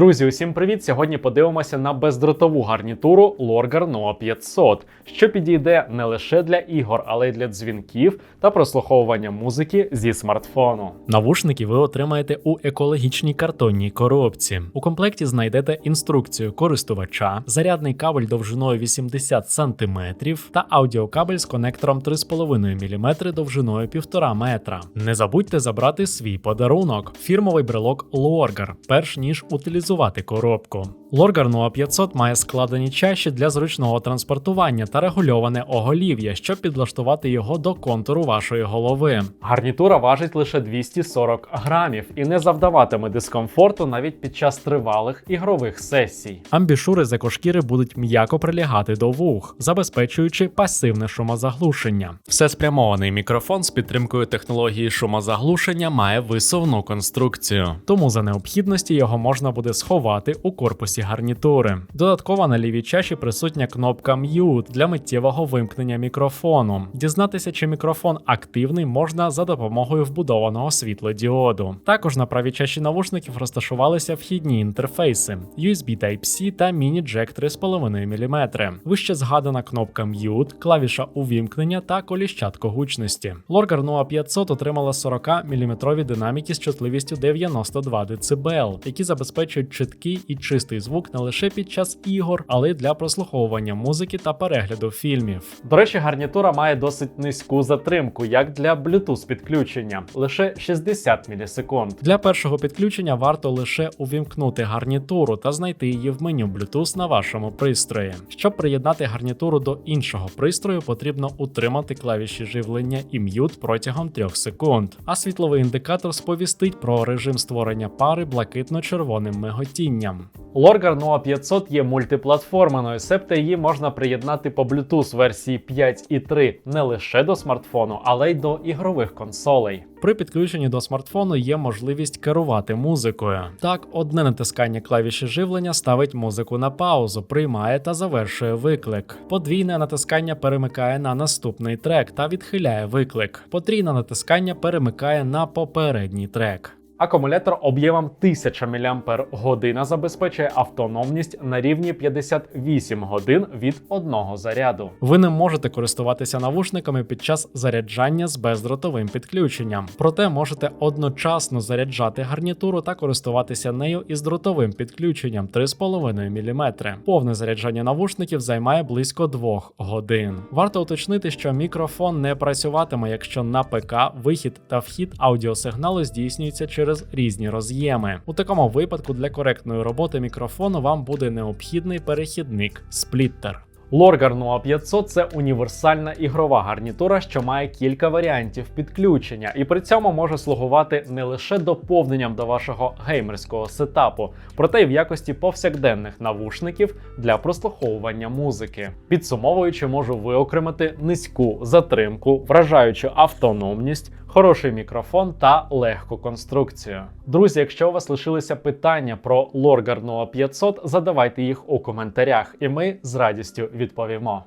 Друзі, усім привіт! Сьогодні подивимося на бездротову гарнітуру Lorgar Noa 500, що підійде не лише для ігор, але й для дзвінків та прослуховування музики зі смартфону. Навушники ви отримаєте у екологічній картонній коробці. У комплекті знайдете інструкцію користувача, зарядний кабель довжиною 80 см та аудіокабель з конектором 3,5 мм довжиною 1,5 метра. Не забудьте забрати свій подарунок фірмовий брелок Lorgar, перш ніж утилізувати коробку. Lorgar Noa 500 має складені чаші для зручного транспортування та регульоване оголів'я, щоб підлаштувати його до контуру вашої голови. Гарнітура важить лише 240 грамів і не завдаватиме дискомфорту навіть під час тривалих ігрових сесій. Амбішури з екошкіри будуть м'яко прилягати до вух, забезпечуючи пасивне шумозаглушення. Все спрямований мікрофон з підтримкою технології шумозаглушення має висувну конструкцію, тому за необхідності його можна буде сховати у корпусі гарнітури. Додатково на лівій чаші присутня кнопка Mute для миттєвого вимкнення мікрофону. Дізнатися, чи мікрофон активний можна за допомогою вбудованого світлодіоду. Також на правій чаші навушників розташувалися вхідні інтерфейси USB Type-C та міні-джек 3,5 мм. Вище згадана кнопка Mute, клавіша увімкнення та коліщатко гучності. Lorgar Noa 500 отримала 40 мм динаміки з чутливістю 92 дБ, які забезпечують чіткий і чистий звук не лише під час ігор, але й для прослуховування музики та перегляду фільмів. До речі, гарнітура має досить низьку затримку, як для Bluetooth підключення, лише 60 мілісекунд. Для першого підключення варто лише увімкнути гарнітуру та знайти її в меню Bluetooth на вашому пристрої. Щоб приєднати гарнітуру до іншого пристрою, потрібно утримати клавіші живлення і м'ют протягом 3 секунд, а світловий індикатор сповістить про режим створення пари блакитно-червоним миготінням. Lorgar Noa 500 є мультиплатформеною, себто її можна приєднати по Bluetooth версії 5.3 не лише до смартфону, але й до ігрових консолей. При підключенні до смартфону є можливість керувати музикою. Так, одне натискання клавіші живлення ставить музику на паузу, приймає та завершує виклик. Подвійне натискання перемикає на наступний трек та відхиляє виклик. Потрійне натискання перемикає на попередній трек. Акумулятор об'ємом 1000 мАч забезпечує автономність на рівні 58 годин від одного заряду. Ви не можете користуватися навушниками під час заряджання з бездротовим підключенням, проте можете одночасно заряджати гарнітуру та користуватися нею із дротовим підключенням 3,5 мм. Повне заряджання навушників займає близько 2 годин. Варто уточнити, що мікрофон не працюватиме, якщо на ПК вихід та вхід аудіосигналу здійснюється через через різні роз'єми. У такому випадку для коректної роботи мікрофону вам буде необхідний перехідник спліттер. Lorgar Noa 500 це універсальна ігрова гарнітура, що має кілька варіантів підключення, і при цьому може слугувати не лише доповненням до вашого геймерського сетапу, проте й в якості повсякденних навушників для прослуховування музики. Підсумовуючи, можу виокремити низьку затримку, вражаючу автономність, хороший мікрофон та легку конструкцію. Друзі, якщо у вас лишилися питання про Lorgar Noa 500, задавайте їх у коментарях, і ми з радістю відповімо.